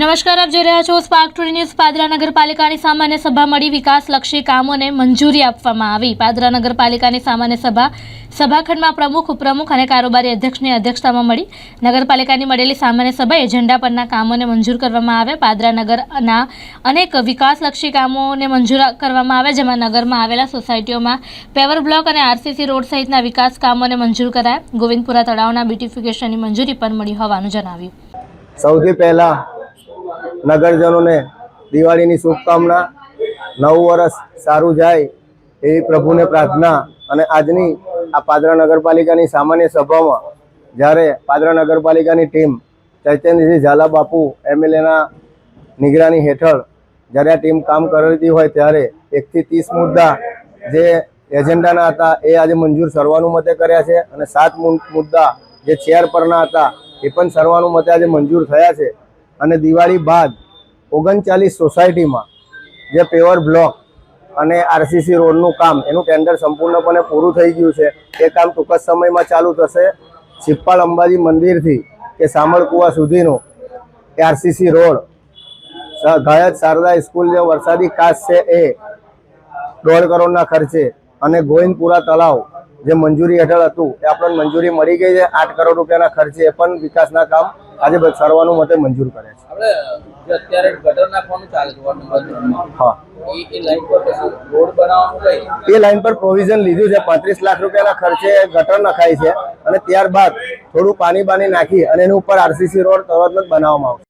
નમસ્કાર, આપ જોઈ રહ્યા છો સ્પાર્ક ટુડે ન્યૂઝ પાદરા નગરપાલિકાની સામાન્ય સભા મળી. વિકાસલક્ષી કામોને મંજૂરી આપવામાં આવી. પાદરા નગરપાલિકાની સામાન્ય સભા સભાખંડમાં પ્રમુખ, ઉપપ્રમુખ અને કારોબારી અધ્યક્ષની અધ્યક્ષતામાં મળી. નગરપાલિકાની મળેલી સામાન્ય સભા એજન્ડા પરના કામોને મંજૂર કરવામાં આવે પાદરા નગરના અનેક વિકાસલક્ષી કામોને મંજૂર કરવામાં આવે જેમાં નગરમાં આવેલા સોસાયટીઓમાં પેવર બ્લોક અને આરસીસી રોડ સહિતના વિકાસ કામોને મંજૂર કરાયા. ગોવિંદપુરા તળાવના બ્યુટિફિકેશનની મંજૂરી પણ મળી હોવાનું જણાવ્યું. સૌથી પહેલા નગરજનોને દિવાળીની શુભકામના, નવું વર્ષ સારું જાય એવી પ્રભુને પ્રાર્થના અને આજની આ પાદરા નગરપાલિકાની સામાન્ય સભામાં જ્યારે પાદરા નગરપાલિકાની ટીમ ચૈતન્યસિંહ ઝાલા બાપુ એમએલએના નિગરાની હેઠળ જ્યારે આ ટીમ કામ કરતી હોય ત્યારે એકથી ત્રીસ મુદ્દા જે એજન્ડાના હતા એ આજે મંજૂર સર્વાનુમતે કર્યા છે અને સાત મુદ્દા જે ચેર પરના હતા એ પણ સર્વાનુમતે આજે મંજૂર થયા છે. અને દિવાળી બાદ ઓગણચાલીસ સોસાયટીમાં જે પેવર બ્લોક અને આરસીસી રોડનું કામ, એનું ટેન્ડર સંપૂર્ણપણે પૂરું થઈ ગયું છે. એ કામ ટૂંક જ સમયમાં ચાલુ થશે. છિપ્પાલ અંબાજી મંદિરથી કે સામળકુવા સુધીનો આરસીસી રોડ ગાયત શારદા સ્કૂલ જે વરસાદી કાચ છે એ દોઢ કરોડના ખર્ચે અને ગોવિંદપુરા તળાવ જે મંજૂરી હેઠળ હતું, એ આપણને મંજૂરી મળી ગઈ છે. આઠ કરોડ રૂપિયાના ખર્ચે એ પણ વિકાસના કામ આજે સર્વાનુમતે મંજૂર કરે છે. આપણે અત્યારે ગટર નાખવાનું ચાલે હા. એ લાઈન પર પ્રોવિઝન લીધું છે પાંત્રીસ લાખ રૂપિયાના ખર્ચે ગટર નખાય છે અને ત્યારબાદ થોડું પાણી બાની નાખી અને એની ઉપર આરસીસી રોડ તરત જ બનાવવામાં આવશે.